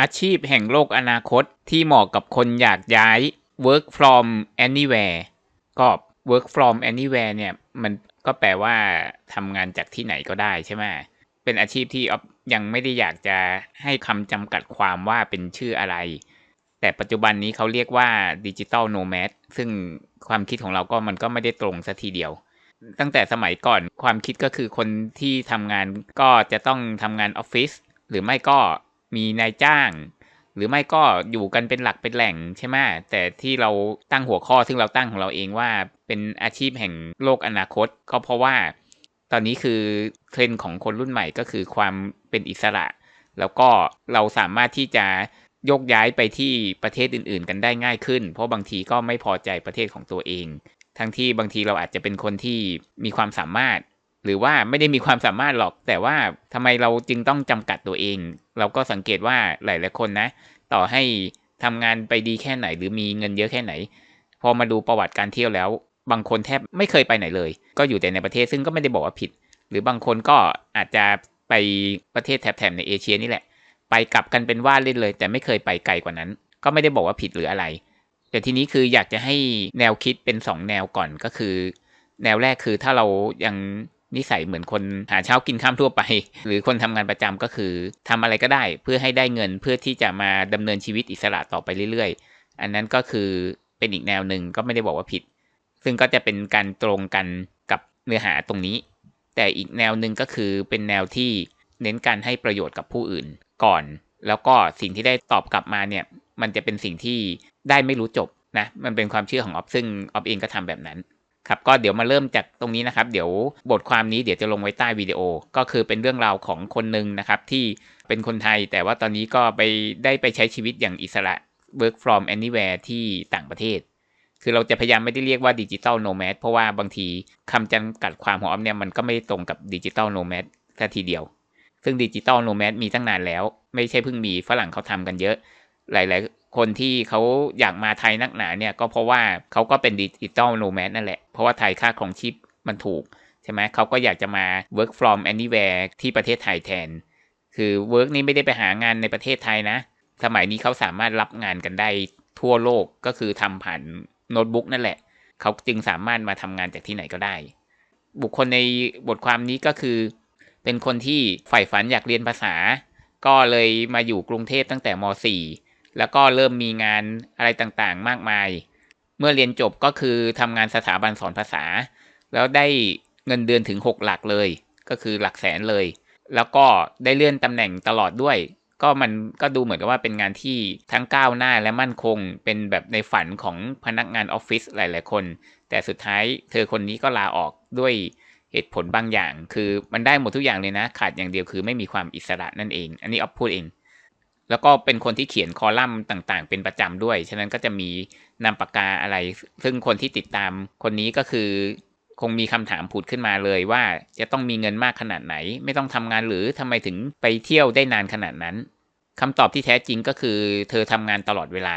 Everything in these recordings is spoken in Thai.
อาชีพแห่งโลกอนาคตที่เหมาะกับคนอยากย้าย work from anywhere ก็ work from anywhere เนี่ย มันก็แปลว่าทำงานจากที่ไหนก็ได้ใช่ไหมเป็นอาชีพที่ออยังไม่ได้อยากจะให้คำจำกัดความว่าเป็นชื่ออะไร แต่ปัจจุบันนี้เขาเรียกว่าดิจิ t a ลโนแมดซึ่งความคิดของเราก็มันก็ไม่ได้ตรงสัทีเดียว ตั้งแต่สมัยก่อนความคิดก็คือคนที่ทำงานก็จะต้องทำงานออฟฟิศหรือไม่ก็ มีนายจ้าง หรือไม่ก็อยู่กันเป็นหลักเป็นแหล่งใช่ไหมแต่ที่เราตั้งหัวข้อซึ่งเราตั้งของเราเองว่าเป็นอาชีพแห่งโลกอนาคต ก็เพราะว่า ตอนนี้คือเทรนด์ของคนรุ่นใหม่ก็คือความเป็นอิสระ แล้วก็เราสามารถที่จะยกย้ายไปที่ประเทศอื่น ๆ กันได้ง่ายขึ้น เพราะบางทีก็ไม่พอใจประเทศของตัวเอง ทั้งที่บางทีเราอาจจะเป็นคนที่มีความสามารถ หรือว่าไม่ได้มีความสามารถหรอก แต่ว่าทำไมเราจึงต้องจำกัดตัวเอง เราก็สังเกตว่าหลายๆคนนะ ต่อให้ทำงานไปดีแค่ไหน หรือมีเงินเยอะแค่ไหน พอมาดูประวัติการเที่ยวแล้ว บางคนแทบไม่เคยไปไหนเลย ก็อยู่แต่ในประเทศซึ่งก็ไม่ได้บอกว่าผิด หรือบางคนก็อาจจะไปประเทศแถบๆในเอเชียนี่แหละ ไปกลับกันเป็นว่าเล่นเลย แต่ไม่เคยไปไกลกว่านั้น ก็ไม่ได้บอกว่าผิดหรืออะไร แต่ทีนี้คืออยากจะให้แนวคิดเป็น 2 แนวก่อนก็คือ แนวแรกคือถ้าเรายัง นิสัยเหมือนคนหาเช้ากินข้ามทั่วไป หรือคนทำงานประจำก็คือทำอะไรก็ได้เพื่อให้ได้เงินเพื่อที่จะมาดำเนินชีวิตอิสระต่อไปเรื่อยๆ อันนั้นก็คือเป็นอีกแนวหนึ่งก็ไม่ได้บอกว่าผิด ซึ่งก็จะเป็นการตรงกันกับเนื้อหาตรงนี้ แต่อีกแนวหนึ่งก็คือเป็นแนวที่เน้นการให้ประโยชน์กับผู้อื่นก่อน แล้วก็สิ่งที่ได้ตอบกลับมาเนี่ยมันจะเป็นสิ่งที่ได้ไม่รู้จบนะมันเป็นความเชื่อของออฟซึ่งออฟเองก็ทำแบบนั้น ครับก็เดี๋ยวมาเริ่มจากตรงนี้นะครับเดี๋ยวบทความนี้เดี๋ยวจะลงไว้ใต้วิดีโอ ก็คือเป็นเรื่องราวของคนหนึ่งนะครับที่เป็นคนไทย แต่ว่าตอนนี้ก็ไปได้ไปใช้ชีวิตอย่างอิสระ work from anywhere ที่ต่างประเทศ คือเราจะพยายามไม่ได้เรียกว่าดิจิตอลโนแมดเพราะว่าบางทีคำจำกัดความของออฟเนี่ยมันก็ไม่ตรงกับดิจิตอลโนแมดแค่ทีเดียว ซึ่งดิจิตอลโนแมดมีตั้งนานแล้ว ไม่ใช่เพิ่งมีฝรั่งเขาทำกันเยอะ หลายๆ คนที่เขาอยากมาไทยนักหนาเนี่ยก็เพราะว่าเขาก็เป็นดิจิตอลโนแมดนั่นแหละ เพราะว่าไทยค่าของชีพมันถูกใช่ไหมเขาก็อยากจะมา work from anywhere ที่ประเทศไทยแทน คือ work นี้ไม่ได้ไปหางานในประเทศไทยนะ สมัยนี้เขาสามารถรับงานกันได้ทั่วโลกก็คือทำผ่านโน้ตบุ๊กนั่นแหละ เขาจึงสามารถมาทำงานจากที่ไหนก็ได้ บุคคลในบทความนี้ก็คือ เป็นคนที่ใฝ่ฝันอยากเรียนภาษา ก็เลยมาอยู่กรุงเทพตั้งแต่ม .4 แล้วก็เริ่มมีงานอะไรต่างๆ มากมาย เมื่อเรียนจบก็คือทำงานสถาบันสอนภาษา แล้วได้เงินเดือนถึง 6 หลักเลย ก็คือหลักแสนเลย แล้วก็ได้เลื่อนตำแหน่งตลอดด้วย ก็มันก็ดูเหมือนกับว่าเป็นงานที่ทั้งก้าวหน้าและมั่นคง เป็นแบบในฝันของพนักงานออฟฟิศหลาย ๆ คน แต่สุดท้ายเธอคนนี้ก็ลาออกด้วยเหตุผลบางอย่าง คือมันได้หมดทุกอย่างเลยนะ ขาดอย่างเดียวคือไม่มีความอิสระนั่นเอง อันนี้ออฟพูดเอง แล้วก็เป็นคนที่เขียนคอลัมน์ต่างๆ เป็นประจำด้วย ฉะนั้นก็จะมีนามปากกาอะไร ซึ่งคนที่ติดตามคนนี้ก็คือ คงมีคำถามผุดขึ้นมาเลยว่าจะต้องมีเงินมากขนาดไหน ไม่ต้องทำงานหรือทำไมถึงไปเที่ยวได้นานขนาดนั้นคำตอบที่แท้จริงก็คือ เธอทำงานตลอดเวลา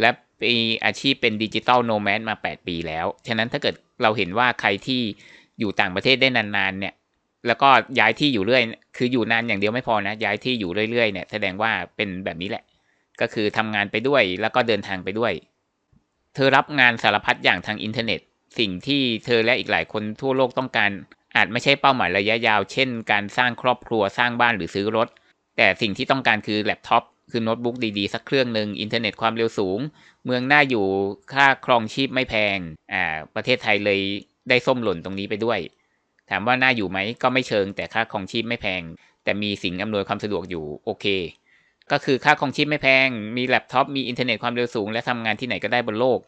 และมีอาชีพเป็นดิจิตอลโนแมดมา 8 ปีแล้ว ฉะนั้นถ้าเกิดเราเห็นว่าใครที่อยู่ต่างประเทศได้นานๆเนี่ย แล้วก็ย้ายที่อยู่เรื่อย คืออยู่นานอย่างเดียวไม่พอนะ ย้ายที่อยู่เรื่อยๆเนี่ยแสดงว่าเป็นแบบนี้แหละ ก็คือทำงานไปด้วยแล้วก็เดินทางไปด้วย เธอรับงานสารพัดอย่างทางอินเทอร์เน็ต สิ่งที่เธอและอีกหลายคนทั่วโลกต้องการ อาจไม่ใช่เป้าหมายระยะยาว เช่น การสร้างครอบครัวสร้างบ้านหรือซื้อรถ แต่สิ่งที่ต้องการคือแล็ปท็อปคือโน้ตบุ๊กดีๆ สักเครื่องหนึ่งอินเทอร์เน็ตความเร็วสูง เมืองน่าอยู่ค่าครองชีพไม่แพงอ่าประเทศไทยเลยได้ส้มหล่นตรงนี้ไปด้วย ถามว่าน่าอยู่ไหมก็ไม่เชิง แต่ค่าครองชีพไม่แพง แต่มีสิ่งอำนวยความสะดวกอยู่โอเค ก็คือค่าครองชีพไม่แพง มีแล็ปท็อปมีอินเทอร์เน็ตความเร็วสูง และทำงานที่ไหนก็ได้บนโลก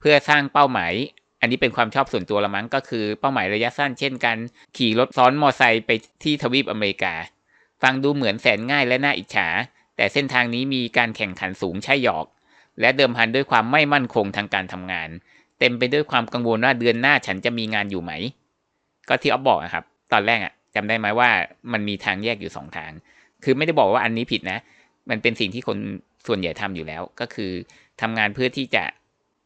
เพื่อสร้างเป้าหมาย อันนี้เป็นความชอบส่วนตัวละมั้งก็คือเป้าหมายระยะสั้นเช่นการขี่รถซ้อนมอไซค์ไปที่ทวีปอเมริกา ฟังดูเหมือนแสนง่ายและน่าอิจฉา แต่เส้นทางนี้มีการแข่งขันสูงใช่หยอก และเดิมพันด้วยความไม่มั่นคงทางการทำงาน เต็มไปด้วยความกังวลว่าเดือนหน้าฉันจะมีงานอยู่ไหม ก็ที่อ๊อฟบอกนะครับ ตอนแรกอะจำได้ไหมว่ามันมีทางแยกอยู่สองทาง คือไม่ได้บอกว่าอันนี้ผิดนะ มันเป็นสิ่งที่คนส่วนใหญ่ทำอยู่แล้ว ก็คือทำงานเพื่อที่จะ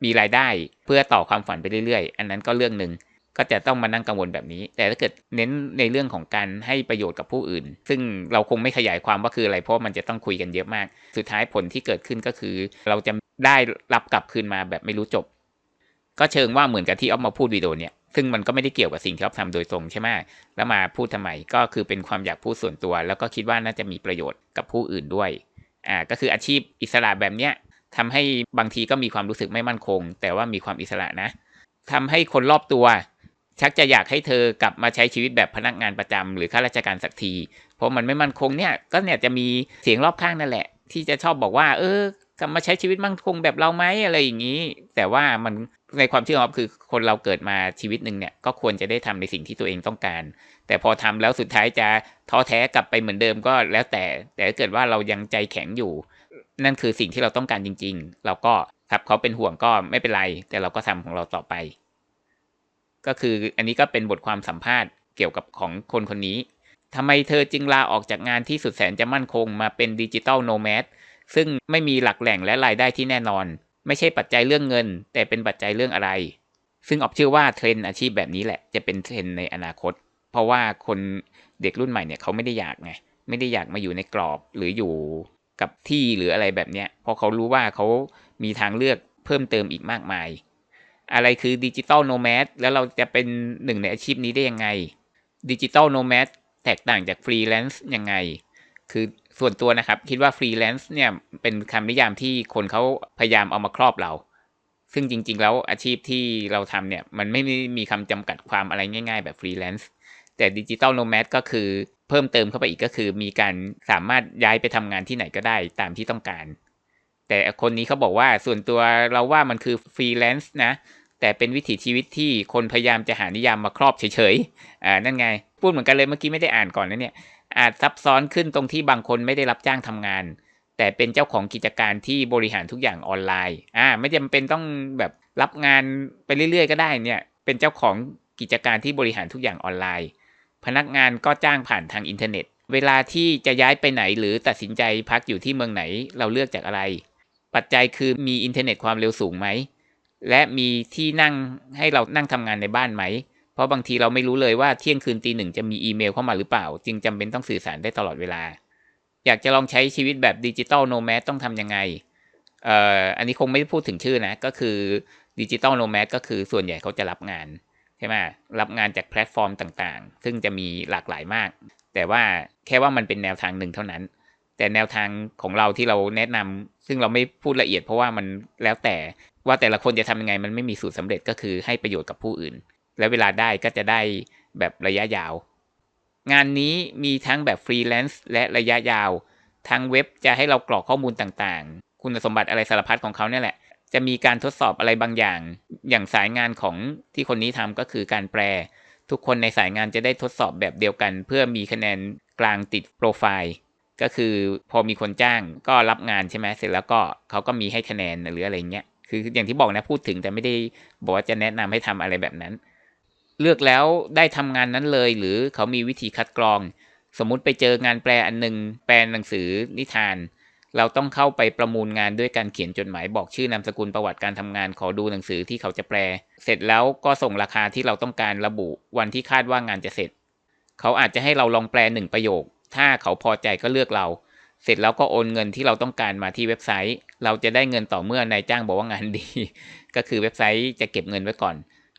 มีรายได้เพื่อต่อความฝันไปเรื่อยๆ อันนั้นก็เรื่องหนึ่งก็จะต้องมานั่งกังวลแบบนี้ แต่ถ้าเกิดเน้นในเรื่องของการให้ประโยชน์กับผู้อื่น ซึ่งเราคงไม่ขยายความว่าคืออะไร เพราะมันจะต้องคุยกันเยอะมาก สุดท้ายผลที่เกิดขึ้นก็คือ เราจะได้รับกลับคืนมาแบบไม่รู้จบ ก็เชิงว่าเหมือนกับที่ออฟมาพูดวิดีโอเนี่ยซึ่งมันก็ไม่ได้เกี่ยวกับสิ่งที่ออฟทำโดยตรงใช่ไหมแล้วมาพูดทำไมก็คือเป็นความอยากพูดส่วนตัว แล้วก็คิดว่าน่าจะมีประโยชน์กับผู้อื่นด้วยอ่าก็คืออาชีพอิสระแบบเนี้ยทำให้บางทีก็มีความรู้สึกไม่มั่นคง แต่ว่ามีความอิสระนะทำให้คนรอบตัว ชักจะอยากให้เธอกลับมาใช้ชีวิตแบบพนักงานประจำหรือข้าราชการสักที เพราะมันไม่มั่นคงเนี่ยก็เนี่ยจะมีเสียงรอบข้างนั่นแหละ ที่จะชอบบอกว่า เออ กลับมาใช้ชีวิตมั่นคงแบบเราไหมอะไรอย่างนี้ แต่ว่ามันในความเชื่อของคือคนเราเกิดมาชีวิตหนึ่งเนี่ยก็ควรจะได้ทำในสิ่งที่ตัวเองต้องการ แต่พอทำแล้วสุดท้ายจะท้อแท้กลับไปเหมือนเดิมก็แล้วแต่ แต่ถ้าเกิดว่าเรายังใจแข็งอยู่ นั่นคือสิ่งที่เราต้องการจริง ๆ เราก็ครับเขาเป็นห่วงก็ไม่เป็นไร แต่เราก็ทำของเราต่อไป ก็คืออันนี้ก็เป็นบทความสัมภาษณ์เกี่ยวกับของคนคนนี้ทำไมเธอจึงลาออกจากงานที่สุดแสนจะมั่นคงมาเป็นดิจิตอลโนแมด ซึ่งไม่มีหลักแหล่งและรายได้ที่แน่นอน ไม่ใช่ปัจจัยเรื่องเงิน แต่เป็นปัจจัยเรื่องอะไร ซึ่งออกเชื่อว่าเทรนอาชีพแบบนี้แหละ จะเป็นเทรนในอนาคต เพราะว่าคนเด็กรุ่นใหม่เนี่ยเขาไม่ได้อยากไงไม่ได้อยากมาอยู่ในกรอบหรืออยู่กับที่หรืออะไรแบบเนี้ยเพราะเขารู้ว่าเขามีทางเลือกเพิ่มเติมอีกมากมาย อะไรคือดิจิตอลโนแมดแล้วเราจะเป็นหนึ่งในอาชีพนี้ได้ยังไงดิจิตอลโนแมดแตกต่างจากฟรีแลนซ์ยังไง คือ ส่วนตัวนะครับ คิดว่าฟรีแลนซ์เนี่ยเป็นคำนิยามที่คนเขาพยายามเอามาครอบเรา ซึ่งจริง ๆ แล้วอาชีพที่เราทำเนี่ย มันไม่มีคำจำกัดความอะไรง่าย ๆ แบบฟรีแลนซ์แต่ดิจิตอลโนแมดก็คือเพิ่มเติมเข้าไปอีกก็คือ มีการสามารถย้ายไปทำงานที่ไหนก็ได้ตามที่ต้องการ แต่คนนี้เขาบอกว่าส่วนตัวเราว่ามันคือฟรีแลนซ์นะแต่เป็นวิถีชีวิตที่คนพยายามจะหานิยามมาครอบเฉยๆ อ่า นั่นไง พูดเหมือนกันเลยเมื่อกี้ไม่ได้อ่านก่อนนะเนี่ย อาจซับซ้อนขึ้นตรงที่บางคนไม่ได้รับจ้างทำงาน แต่เป็นเจ้าของกิจการที่บริหารทุกอย่างออนไลน์อ่าไม่จำเป็นต้องแบบรับงานไปเรื่อยๆ ก็ได้เนี่ยเป็นเจ้าของกิจการที่บริหารทุกอย่างออนไลน์ พนักงานก็จ้างผ่านทางอินเทอร์เน็ต เวลาที่จะย้ายไปไหนหรือตัดสินใจพักอยู่ที่เมืองไหนเราเลือกจากอะไร ปัจจัยคือมีอินเทอร์เน็ตความเร็วสูงไหมและมีที่นั่งให้เรานั่งทำงานในบ้านไหม เพราะบางทีเราไม่รู้เลยว่าเที่ยงคืนตีหนึ่งจะมีอีเมลเข้ามาหรือเปล่า จึงจำเป็นต้องสื่อสารได้ตลอดเวลา อยากจะลองใช้ชีวิตแบบดิจิตอลโนแมดต้องทำยังไงเอ่ออันนี้คงไม่ได้พูดถึงชื่อนะ ก็คือดิจิตอลโนแมดก็คือส่วนใหญ่เขาจะรับงานใช่ไหมรับงานจากแพลตฟอร์มต่างๆ ซึ่งจะมีหลากหลายมาก แต่ว่าแค่ว่ามันเป็นแนวทางหนึ่งเท่านั้น แต่แนวทางของเราที่เราแนะนำซึ่งเราไม่พูดละเอียดเพราะว่ามันแล้วแต่ว่าแต่ละคนจะทำยังไงมันไม่มีสูตรสาเร็จก็คือให้ประโยชน์กับผู้อื่น และเวลาได้ก็จะได้แบบระยะยาว งานนี้มีทั้งแบบฟรีแลนซ์และระยะยาว ทางเว็บจะให้เรากรอกข้อมูลต่างๆ คุณสมบัติอะไรสารพัดของเขาเนี่ยแหละ จะมีการทดสอบอะไรบางอย่าง อย่างสายงานของที่คนนี้ทำก็คือการแปล ทุกคนในสายงานจะได้ทดสอบแบบเดียวกัน เพื่อมีคะแนนกลางติดโปรไฟล์ก็คือพอมีคนจ้างก็รับงานใช่ไหมเสร็จแล้วก็เขาก็มีให้คะแนนหรืออะไรเงี้ยคืออย่างที่บอกนะพูดถึงแต่ไม่ได้บอกว่าจะแนะนำให้ทำอะไรแบบนั้น เลือกแล้วได้ทำงานนั้นเลย หรือเขามีวิธีคัดกรอง สมมุติไปเจองานแปลอันหนึ่งแปลหนังสือนิทาน เราต้องเข้าไปประมูลงานด้วยการเขียนจดหมายบอกชื่อนามสกุลประวัติการทำงานขอดูหนังสือที่เขาจะแปล เสร็จแล้วก็ส่งราคาที่เราต้องการระบุวันที่คาดว่างานจะเสร็จ เขาอาจจะให้เราลองแปลหนึ่งประโยค ถ้าเขาพอใจก็เลือกเรา เสร็จแล้วก็โอนเงินที่เราต้องการมาที่เว็บไซต์ เราจะได้เงินต่อเมื่อนายจ้างบอกว่างานดี ก็คือเว็บไซต์จะเก็บเงินไว้ก่อน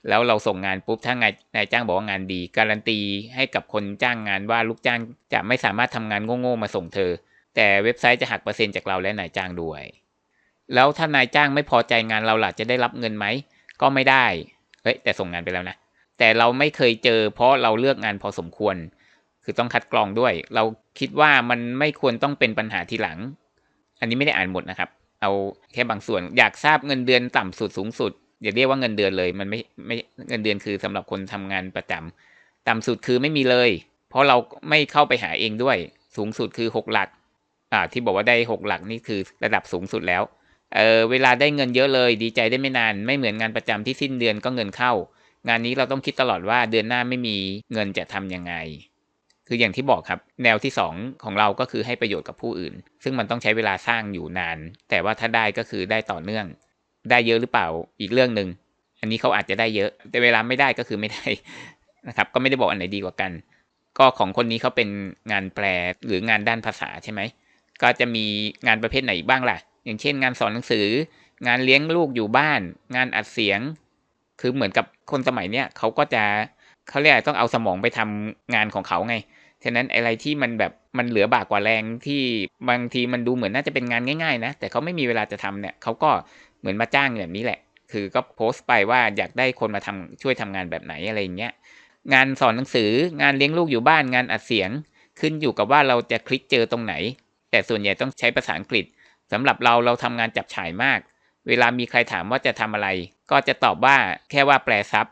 แล้วเราส่งงานปุ๊บถ้านายนายจ้างบอกว่างานดี การันตีให้กับคนจ้างงานว่าลูกจ้างจะไม่สามารถทำงานโง่ๆมาส่งเธอ แต่เว็บไซต์จะหักเปอร์เซ็นต์จากเราและนายจ้างด้วย แล้วถ้านายจ้างไม่พอใจงานเราล่ะจะได้รับเงินไหมก็ไม่ได้เฮ้ยแต่ส่งงานไปแล้วนะแต่เราไม่เคยเจอ เพราะเราเลือกงานพอสมควร คือต้องคัดกรองด้วย เราคิดว่ามันไม่ควรต้องเป็นปัญหาทีหลัง อันนี้ไม่ได้อ่านหมดนะครับ เอาแค่บางส่วนอยากทราบเงินเดือนต่ำสุดสูงสุด อย่าเรียกว่าเงินเดือนเลย มันไม่ไม่เงินเดือนคือสำหรับคนทำงานประจำต่ำสุดคือไม่มีเลย เพราะเราไม่เข้าไปหาเองด้วย สูงสุดคือหกหลัก อ่า ที่บอกว่าได้หกหลักนี่คือระดับสูงสุดแล้ว เออเวลาได้เงินเยอะเลย ดีใจได้ไม่นาน ไม่เหมือนงานประจำที่สิ้นเดือนก็เงินเข้า งานนี้เราต้องคิดตลอดว่าเดือนหน้าไม่มีเงินจะทำยังไง คืออย่างที่บอกครับ แนวที่ 2 ของเราก็คือให้ประโยชน์กับผู้อื่น ซึ่งมันต้องใช้เวลาสร้างอยู่นาน แต่ว่าถ้าได้ก็คือได้ต่อเนื่อง ได้เยอะหรือเปล่าอีกเรื่องหนึ่งอันนี้เขาอาจจะได้เยอะ แต่เวลาไม่ได้ก็คือไม่ได้นะครับ ก็ไม่ได้บอกอันไหนดีกว่ากัน ก็ของคนนี้เขาเป็นงานแปลหรืองานด้านภาษาใช่ไหมก็จะมีงานประเภทไหนบ้างล่ะ อย่างเช่น งานสอนหนังสือ งานเลี้ยงลูกอยู่บ้าน งานอัดเสียง คือเหมือนกับคนสมัยเนี้ยเขาก็จะเขาเรียกต้องเอาสมองไปทำงานของเขาไงฉะนั้นอะไรที่มันแบบมันเหลือบากกว่าแรงที่บางทีมันดูเหมือนน่าจะเป็นงานง่ายๆนะแต่เขาไม่มีเวลาจะทำเนี่ยเขาก็ เหมือนมาจ้างแบบนี้แหละ คือก็โพสต์ไปว่าอยากได้คนมาทำช่วยทำงานแบบไหนอะไรอย่างเงี้ยงานสอนหนังสืองานเลี้ยงลูกอยู่บ้านงานอัดเสียง ขึ้นอยู่กับว่าเราจะคลิกเจอตรงไหน แต่ส่วนใหญ่ต้องใช้ภาษาอังกฤษสำหรับเราเราทำงานจับฉ่ายมาก เวลามีใครถามว่าจะทำอะไร ก็จะตอบว่าแค่ว่าแปลซับ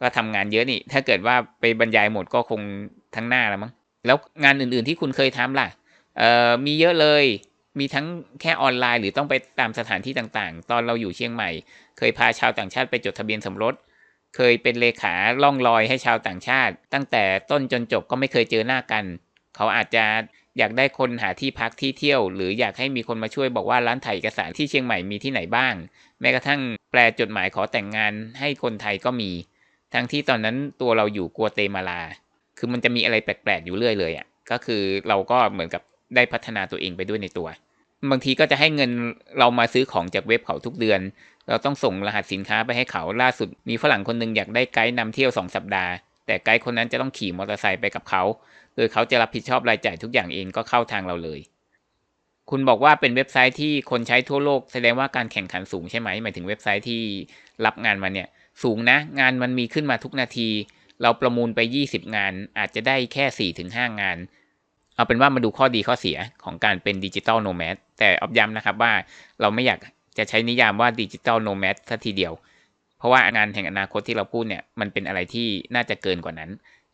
ก็ทำงานเยอะนี่ ถ้าเกิดว่าไปบรรยายหมดก็คงทั้งหน้าแล้วมั้งแล้วงานอื่นๆที่คุณเคยทำล่ะเอ่อมีเยอะเลย มีทั้งแค่ออนไลน์หรือต้องไปตามสถานที่ต่างๆ ตอนเราอยู่เชียงใหม่ เคยพาชาวต่างชาติไปจดทะเบียนสมรส เคยเป็นเลขาล่องลอยให้ชาวต่างชาติ ตั้งแต่ต้นจนจบก็ไม่เคยเจอหน้ากัน เขาอาจจะอยากได้คนหาที่พักที่เที่ยว หรืออยากให้มีคนมาช่วยบอกว่าร้านถ่ายเอกสารที่เชียงใหม่มีที่ไหนบ้าง แม้กระทั่งแปลจดหมายขอแต่งงานให้คนไทยก็มี ทั้งที่ตอนนั้นตัวเราอยู่กัวเตมาลา คือมันจะมีอะไรแปลกๆอยู่เรื่อยเลยอะ่ะก็คือเราก็เหมือนกับได้พัฒนาตัวเองไปด้วยในตัว บางทีก็จะให้เงินเรามาซื้อของจากเว็บเขาทุกเดือน เราต้องส่งรหัสสินค้าไปให้เขาล่าสุด มีฝรั่งคนหนึ่งอยากได้ไกด์นำเที่ยวสองสัปดาห์ แต่ไกด์คนนั้นจะต้องขี่มอเตอร์ไซค์ไปกับเขา โดยเขาจะรับผิดชอบรายจ่ายทุกอย่างเองก็เข้าทางเราเลย คุณบอกว่าเป็นเว็บไซต์ที่คนใช้ทั่วโลก แสดงว่าการแข่งขันสูงใช่ไหมหมายถึงเว็บไซต์ที่รับงานมาเนี่ย สูงนะ งานมันมีขึ้นมาทุกนาที เราประมูลไป 20 งาน อาจจะได้แค่4-5งาน เอาเป็นว่ามาดูข้อดีข้อเสียของการเป็นดิจิตอลโนแมด แต่ออบย้ำนะครับว่าเราไม่อยากจะใช้นิยามว่าดิจิตอลโนแมดสัทีเดียว เพราะว่างานแห่งอนาคตที่เราพูดเนี่ยมันเป็นอะไรที่น่าจะเกินกว่านั้น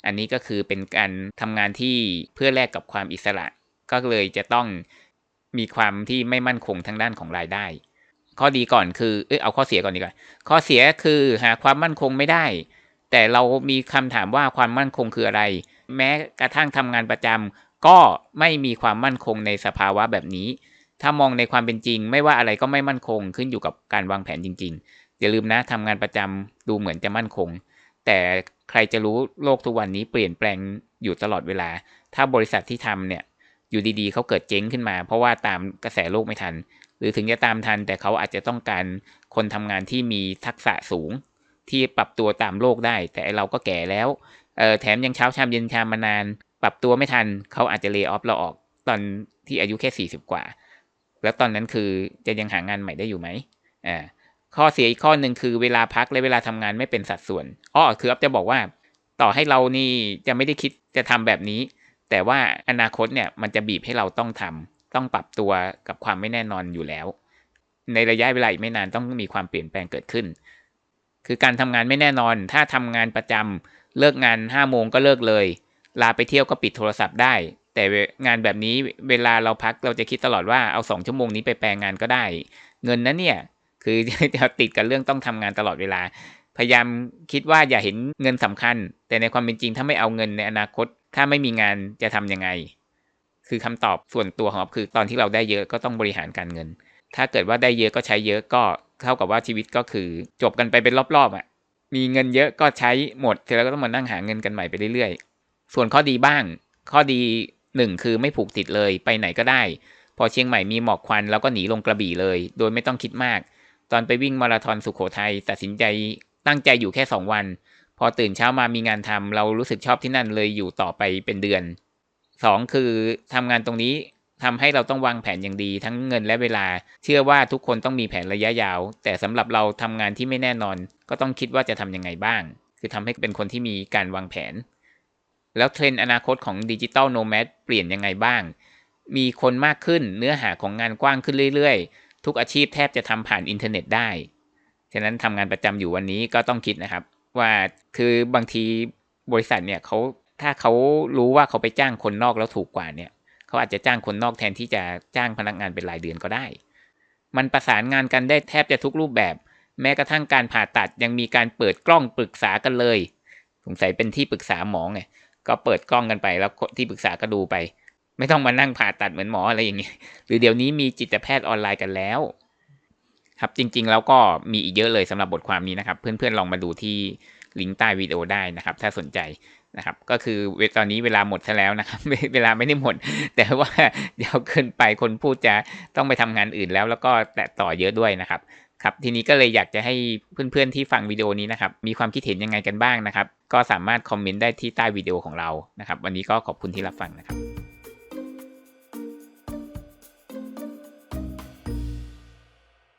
อันนี้ก็คือเป็นการทำงานที่เพื่อแลกกับความอิสระ ก็เลยจะต้องมีความที่ไม่มั่นคงทางด้านของรายได้ ข้อดีก่อนคือเออเอาข้อเสียก่อนดีกว่าข้อเสียคือหาความมั่นคงไม่ได้ แต่เรามีคำถามว่าความมั่นคงคืออะไร แม้กระทั่งทำงานประจำก็ไม่มีความมั่นคงในสภาวะแบบนี้ ถ้ามองในความเป็นจริง ไม่ว่าอะไรก็ไม่มั่นคงขึ้นอยู่กับการวางแผนจริงๆ อย่าลืมนะทำงานประจำดูเหมือนจะมั่นคง แต่ใครจะรู้โลกทุกวันนี้เปลี่ยนแปลงอยู่ตลอดเวลา ถ้าบริษัทที่ทำเนี่ยอยู่ดีๆเขาเกิดเจ๊งขึ้นมา เพราะว่าตามกระแสโลกไม่ทัน หรือถึงจะตามทัน แต่เขาอาจจะต้องการคนทำงานที่มีทักษะสูง ที่ปรับตัวตามโลกได้ แต่เราก็แก่แล้วเออแถมยังเช้าชามเย็นชามมานาน ปรับตัวไม่ทันเขาอาจจะเลิกออฟเราออกตอนที่อายุแค่สี่สิบกว่า แล้วตอนนั้นคือจะยังหางานใหม่ได้อยู่ไหมอ่าข้อเสียอีกข้อหนึ่งคือเวลาพักและเวลาทำงานไม่เป็นสัดส่วนอ้อคืออัพจะบอกว่า ต่อให้เรานี่จะไม่ได้คิดจะทำแบบนี้ แต่ว่าอนาคตเนี่ยมันจะบีบให้เราต้องทำต้องปรับตัวกับความไม่แน่นอนอยู่แล้ว ในระยะเวลาอีกไม่นานต้องมีความเปลี่ยนแปลงเกิดขึ้น คือการทำงานไม่แน่นอน ถ้าทำงานประจำเลิกงานห้าโมงก็เลิกเลย ลาไปเที่ยวก็ปิดโทรศัพท์ได้ แต่งานแบบนี้เวลาเราพักเราจะคิดตลอดว่าเอาสองชั่วโมงนี้ไปแปลงงานก็ได้ เงินนั้นเนี่ยคือจะติดกับเรื่องต้องทำงานตลอดเวลา พยายามคิดว่าอย่าเห็นเงินสำคัญ แต่ในความเป็นจริงถ้าไม่เอาเงินในอนาคต ถ้าไม่มีงานจะทํำยังไง คือคำตอบส่วนตัวของอ๊อฟคือตอนที่เราได้เยอะก็ต้องบริหารการเงิน ถ้าเกิดว่าได้เยอะก็ใช้เยอะก็เท่ากับว่าชีวิตก็คือ จบกันไปเป็นรอบๆอะ่ะมีเงินเยอะก็ใช้หมดเสร็จแล้วก็ต้องมานั่งหาเงินกันใหม่ไปเรื่อยๆ ส่วนข้อดีบ้าง ข้อดี หนึ่งคือไม่ผูกติดเลยไปไหนก็ได้ พอเชียงใหม่มีหมอกควันเราก็หนีลงกระบี่เลย โดยไม่ต้องคิดมาก ตอนไปวิ่งมาราธอนสุขโขทัยตัดสินใจตั้งใจอยู่แค่ 2 วัน พอตื่นเช้ามามีงานทำเรารู้สึกชอบที่นั่นเลยอยู่ต่อไปเป็นเดือน 2 คือทำงานตรงนี้ทำให้เราต้องวางแผนอย่างดีทั้งเงินและเวลา เชื่อว่าทุกคนต้องมีแผนระยะยาว แต่สำหรับเราทำงานที่ไม่แน่นอน ก็ต้องคิดว่าจะทำยังไงบ้าง คือทำให้เป็นคนที่มีการวางแผน แล้วเทรนด์อนาคตของดิจิตอลโนแมดเปลี่ยนยังไงบ้าง มีคนมากขึ้นเนื้อหาของงานกว้างขึ้นเรื่อยๆ ทุกอาชีพแทบจะทำผ่านอินเทอร์เน็ตได้ ฉะนั้นทำงานประจำอยู่วันนี้ก็ต้องคิดนะครับ ว่าคือบางทีบริษัทเนี่ยเขาถ้าเขารู้ว่าเขาไปจ้างคนนอกแล้วถูกกว่าเนี่ยเขาอาจจะจ้างคนนอกแทนที่จะจ้างพนักงานเป็นรายเดือนก็ได้ มันประสานงานกันได้แทบจะทุกรูปแบบ แม้กระทั่งการผ่าตัดยังมีการเปิดกล้องปรึกษากันเลย สงสัยเป็นที่ปรึกษาหมอไง ก็เปิดกล้องกันไป แล้วที่ปรึกษาก็ดูไป ไม่ต้องมานั่งผ่าตัดเหมือนหมออะไรอย่างเงี้ยหรือเดี๋ยวนี้มีจิตแพทย์ออนไลน์กันแล้ว ครับจริง ๆ แล้วก็มีอีกเยอะเลยสำหรับบทความนี้นะครับ เพื่อนๆลองมาดูที่ลิงก์ใต้วิดีโอได้นะครับ ถ้าสนใจนะครับก็คือเวตอนนี้เวลาหมดซะแล้วนะครับ เวลาไม่ได้หมด แต่ว่าเดี๋ยวเกินไปคนพูดจะต้องไปทำงานอื่นแล้ว แล้วก็แตะต่อเยอะด้วยนะครับ ครับทีนี้ก็เลยอยากจะให้เพื่อนๆที่ฟังวิดีโอนี้นะครับมีความคิดเห็นยังไงกันบ้างนะครับ ก็สามารถคอมเมนต์ได้ที่ใต้วิดีโอของเรานะครับ วันนี้ก็ขอบคุณที่รับฟังนะครับ